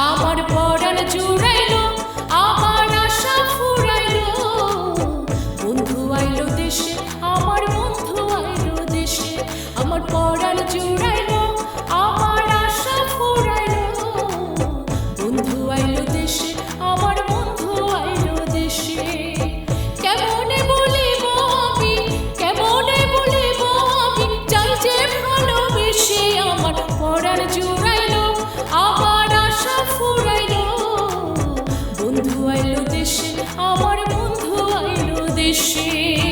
আমার পরাণ চূড়া She.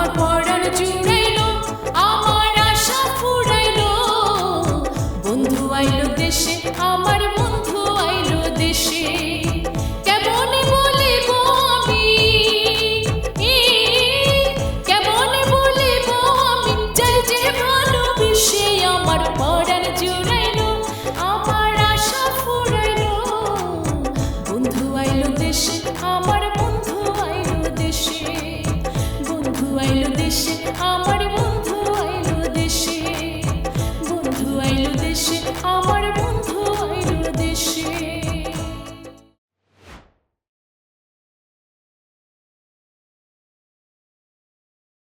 আমার পরাণ চুড়াইলো আমার আশা ফুরাইলো। বন্ধু আইলো দেশে আমার বন্ধু আইলো দেশে। আমার বন্ধু